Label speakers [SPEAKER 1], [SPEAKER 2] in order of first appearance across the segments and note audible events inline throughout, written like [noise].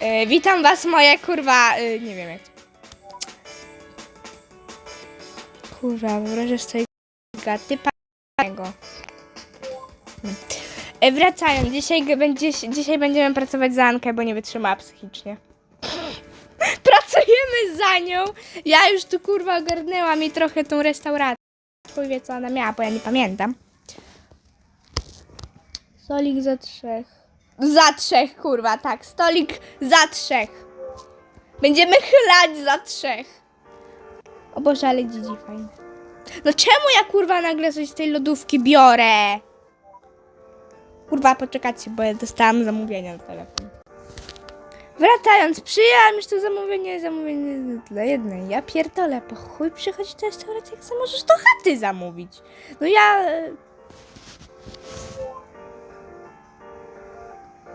[SPEAKER 1] e, witam was, moje kurwa. E, nie wiem jak. Kurwa, wyobrażasz sobie typa. E, wracając, dzisiaj, będzie, dzisiaj będziemy pracować za Ankę, bo nie wytrzymała psychicznie. [laughs] Pracujemy za nią. Ja już tu kurwa ogarnęłam i trochę tą restaurację. Chuj co ona miała, bo ja nie pamiętam. Stolik za trzech. Za trzech, kurwa, tak. Stolik za trzech. Będziemy chlać za trzech. O Boże, ale dzidzi fajnie. No czemu ja kurwa nagle coś z tej lodówki biorę? Kurwa, poczekajcie, bo ja dostałam zamówienie na telefon. Wracając, przyjęłam już to zamówienie, zamówienie dla jednej. Ja pierdolę, po chuj przychodzić do restauracji, jak możesz do chaty zamówić. No ja...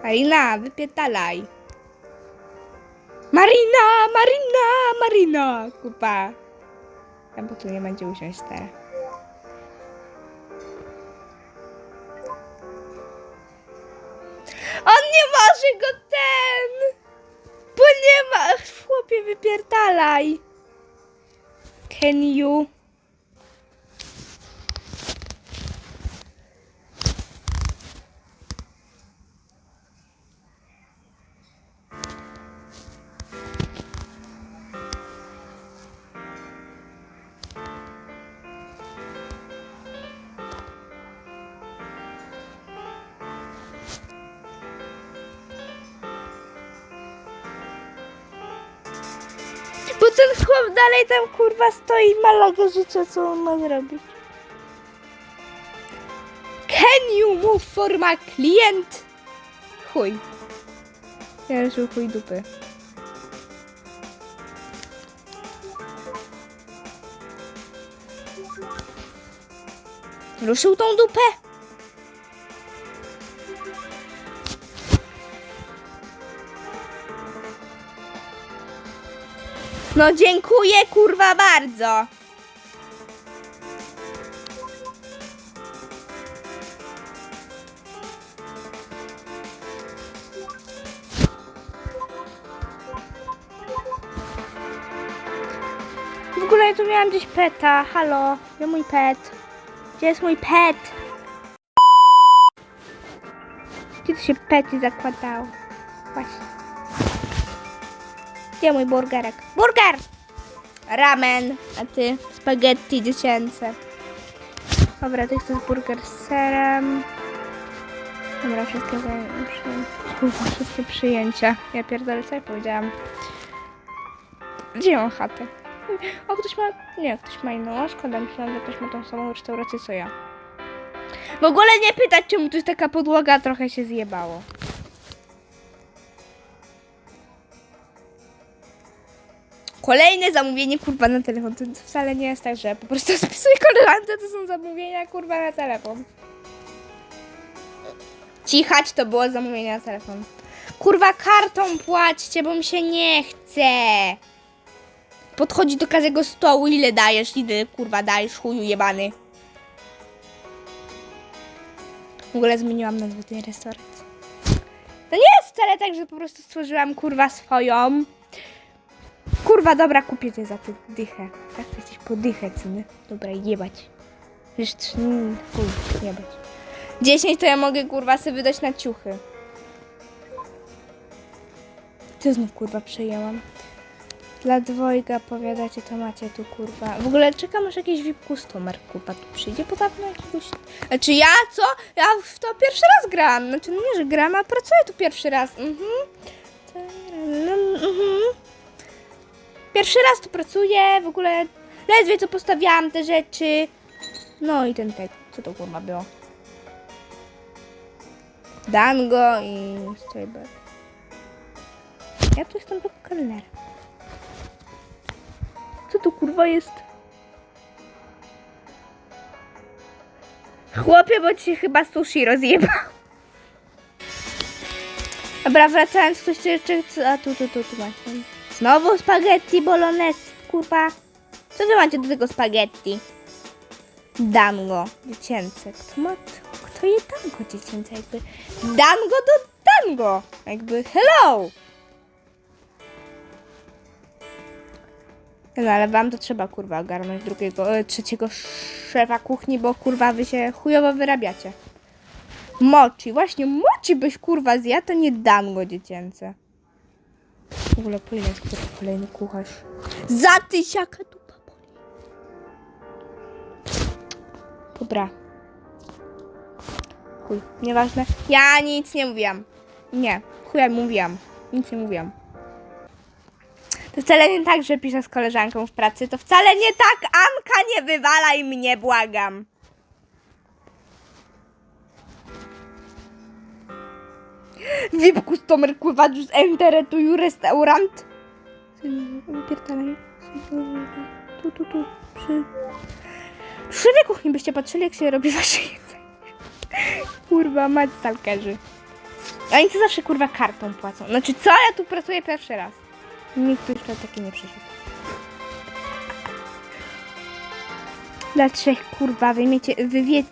[SPEAKER 1] Marina, wypierdalaj. Marina, Marina, Marina, kupa. Ja bo tu nie będzie usiąść teraz. On nie może go ten! Bo nie ma... Chłopie, wypierdalaj. Can you... Bo ten chłop dalej tam kurwa stoi i ma logo życia, co on ma zrobić. Can you move for my client? Chuj. Ja już chuj dupy. Ruszył tą dupę? No dziękuję kurwa bardzo. W ogóle ja tu miałam gdzieś peta. Halo, gdzie mój pet? Gdzie jest mój pet? Gdzie to się pety zakładało? Właśnie. Gdzie mój burgerek? Burger! Ramen, a ty spaghetti dziecięce. Dobra, to jest burger z serem. Dobra, wszystkie, przy... Wszystkie przyjęcia. Ja pierdolę, co ja powiedziałam. Gdzie mam chatę? O, ktoś ma... Nie, ktoś ma inną. Szkoda, myślałam, że ktoś ma tą samą restaurację, co ja. W ogóle nie pytać, czemu tu jest taka podłoga, trochę się zjebało. Kolejne zamówienie kurwa na telefon. To wcale nie jest tak, że po prostu [laughs] spisuję koleżance, to są zamówienia kurwa na telefon. Cichać to było zamówienie na telefon. Kurwa kartą płaćcie, bo mi się nie chce. Podchodzi do każdego stołu, ile dajesz, ile kurwa dajesz, chuju jebany. W ogóle zmieniłam nazwę tej restauracji. To nie jest wcale tak, że po prostu stworzyłam kurwa swoją. Kurwa, dobra, kupię cię za tę dychę. Tak, ty jesteś po dychę, nie? Dobra, jebać. Wiesz, trzy, mm, chuj, jebać. 10 to ja mogę, kurwa, sobie wydać na ciuchy. Co znów, kurwa, przejęłam? Dla dwojga powiadacie, to macie tu, kurwa. W ogóle czekam, aż jakiś VIP customer, kurwa, tu przyjdzie. Podobno jakiegoś... Znaczy ja, co? Ja w to pierwszy raz gram. Znaczy, no nie, że gram, a pracuję tu pierwszy raz. Mhm. Mhm. Pierwszy raz tu pracuję, w ogóle ledwie co postawiałam te rzeczy. No i ten tekst, co to kurwa było? Dango i Stoiber. Ja tu jestem pod kelnerem. Co to kurwa jest? Chłopie, bo ci chyba sushi rozjebał. Dobra, wracając, coś tu jeszcze... A tu, tu, tu, tu macie. Znowu spaghetti bolognese, kurwa. Co wy macie do tego spaghetti? Dango dziecięce. Kto ma... Kto je dango dziecięce jakby? Dango do dango. Jakby hello. No ale wam to trzeba kurwa ogarnąć drugiego, e, trzeciego szefa kuchni, bo kurwa wy się chujowo wyrabiacie. Mochi, właśnie mochi byś kurwa zjadł, to nie dango dziecięce. W ogóle po ile jest kolejny kucharz? Za tysiaka dupa boli. Dobra. Chuj, nieważne. Ja nic nie mówiłam. Nie, chuja mówiłam. Nic nie mówiłam. To wcale nie tak, że piszę z koleżanką w pracy. To wcale nie tak. Anka, nie wywalaj mnie, błagam. VIP customer kurwa z enter to you restaurant. Wypierdalaj. Tu, tu, tu. Przy... Przy kuchni byście patrzyli, jak się robi wasze jedzenie. Kurwa, mać stalkerzy. Oni to zawsze kurwa kartą płacą. Znaczy co? Ja tu pracuję pierwszy raz. Nikt tu jeszcze taki nie przyszedł. Dla trzech kurwa, wy, miecie, wy, wie,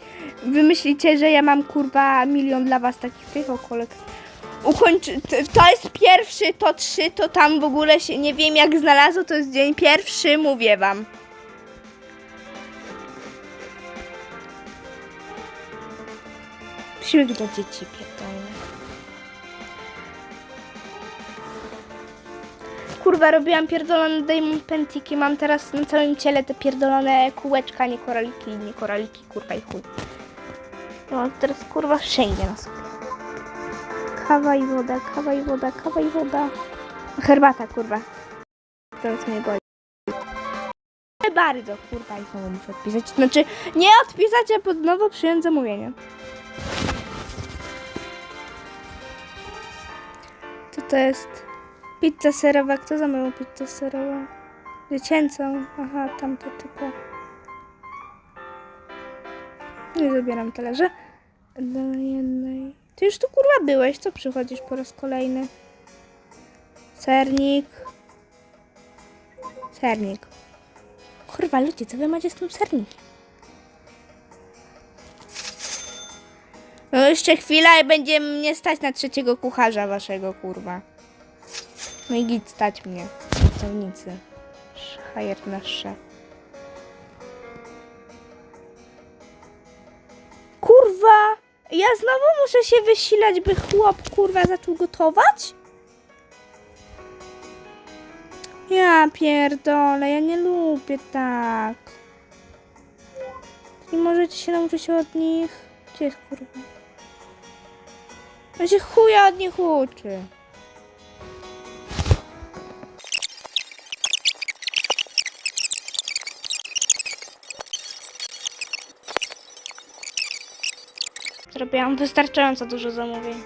[SPEAKER 1] wy myślicie, że ja mam kurwa milion dla was takich tych okolek. Ukończy, to jest pierwszy, to trzy, to tam w ogóle się nie wiem jak znalazło, to jest dzień pierwszy, mówię wam. Siłek dla dzieci pierdolne. Kurwa, robiłam pierdolone Diamond Pentiki. Mam teraz na całym ciele te pierdolone kółeczka, nie koraliki, nie koraliki, kurwa i chuj. Mam teraz kurwa wszędzie na sobie. Kawa i woda, kawa i woda, kawa i woda. Herbata, kurwa. Teraz mnie boli. Bardzo, kurwa, i znowu muszę odpisać. Znaczy, nie odpisać, a pod nowo przyjąć zamówienie. Co to jest? Pizza serowa. Kto zamówił pizzę serową? Dziecięcą. Aha, tamto typu. Nie zabieram talerze. Do jednej. Ty już tu kurwa byłeś. Co przychodzisz po raz kolejny? Sernik. Sernik. Kurwa, ludzie, co wy macie z tym sernikiem? No jeszcze chwila i będzie mnie stać na trzeciego kucharza waszego, kurwa. No i git stać mnie. Pracownicy. Hajer na szef. Ja znowu muszę się wysilać, by chłop, kurwa, zaczął gotować? Ja pierdolę, ja nie lubię tak. Nie możecie się nauczyć od nich? Gdzie jest kurwa? On się chuja od nich uczy. Zrobiłam wystarczająco dużo zamówień.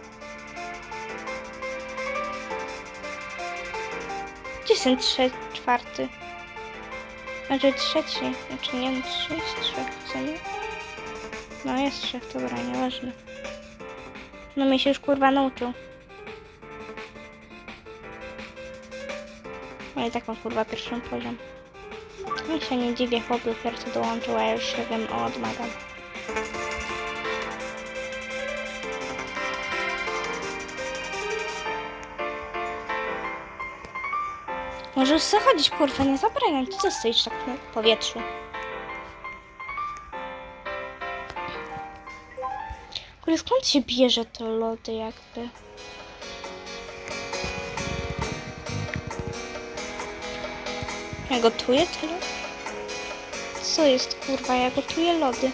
[SPEAKER 1] Gdzie jest ten trze- czwarty? Znaczy trzeci. Znaczy nie, no trzy jest trzech, co nie? No jest trzech, dobra, nieważne. No mnie się już kurwa nauczył. No i tak mam kurwa pierwszy poziom. No i się nie dziwię, chłop dopiero co dołączył, a ja już się wiem o odmagam. Możesz zachodzić, kurwa, nie zabraniam ci, co stoisz tak w powietrzu? Kurde, skąd się bierze te lody jakby? Ja gotuję lody? Co jest, kurwa, ja gotuję lody.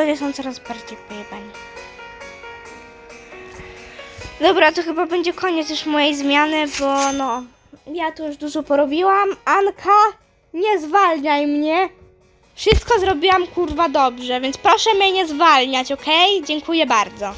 [SPEAKER 1] Ludzie są coraz bardziej pojebani. Dobra, to chyba będzie koniec już mojej zmiany, bo no, ja tu już dużo porobiłam. Anka, nie zwalniaj mnie. Wszystko zrobiłam kurwa dobrze, więc proszę mnie nie zwalniać, ok? Dziękuję bardzo.